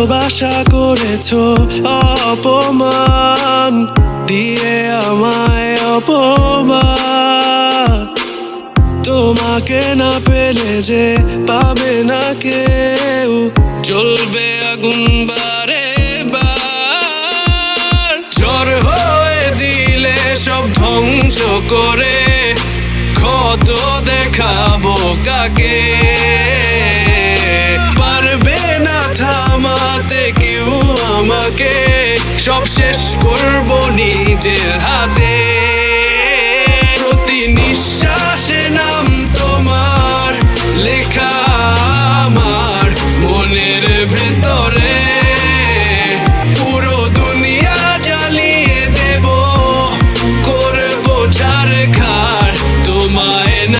ভালোবাসা করেছ, অপমান দিয়ে আমায় অপমান। তোমাকে না পেলে যে পাবে না কেউ চলবে আগুন বারে বার। হয়ে দিলে সব ধ্বংস করে, ক্ষত দেখাবো কাকে? আমাকে সব শেষ করব নিজের হাতে।